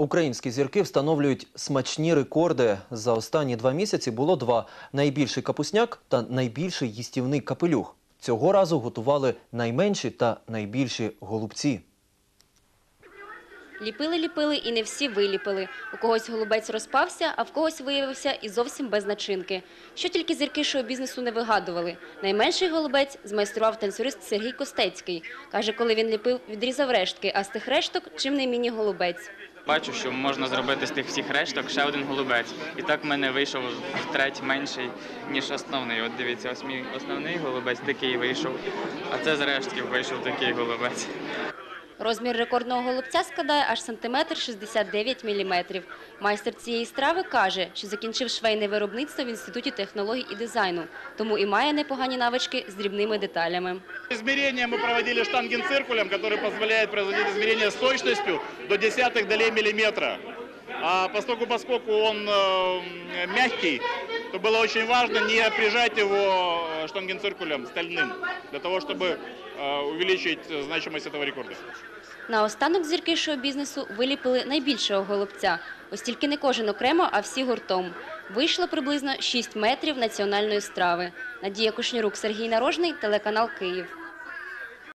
Українські зірки встановлюють смачні рекорди. За останні два місяці було два: найбільший капусняк та найбільший їстівний капелюх. Цього разу готували найменші та найбільші голубці. Ліпили-ліпили і не всі виліпили. У когось голубець розпався, а в когось виявився і зовсім без начинки. Що тільки зірки шоу-бізнесу не вигадували. Найменший голубець змайстрував танцюрист Сергій Костецький. Каже, коли він ліпив, відрізав рештки, а з тих решток чим не міні-голубець. Бачу, що можна зробити з тих всіх решток ще один голубець. І так в мене вийшов втреть менший, ніж основний. От дивіться, ось мій основний голубець такий вийшов, а це з рештків вийшов такий голубець. Розмір рекордного голубця складає аж сантиметр 69 міліметрів. Майстер цієї страви каже, що закінчив швейне виробництво в Інституті технологій і дизайну, тому і має непогані навички з дрібними деталями. Измерения мы проводили штангенциркулем, который позволяет производить измерения с точностью до десятых долей миллиметра. А поскольку, поскольку он э, мягкий, то было очень важно не прижать его штангенциркулем стальным, для того, чтобы э, увеличить э, значимость этого рекорда. Наостанок зірки шоу-бізнесу виліпили найбільшого голубця. Ось тільки не кожен окремо, а всі гуртом. Вийшло приблизно 6 метрів національної страви. Надія Кушнюрук, Сергій Нарожний, телеканал Київ.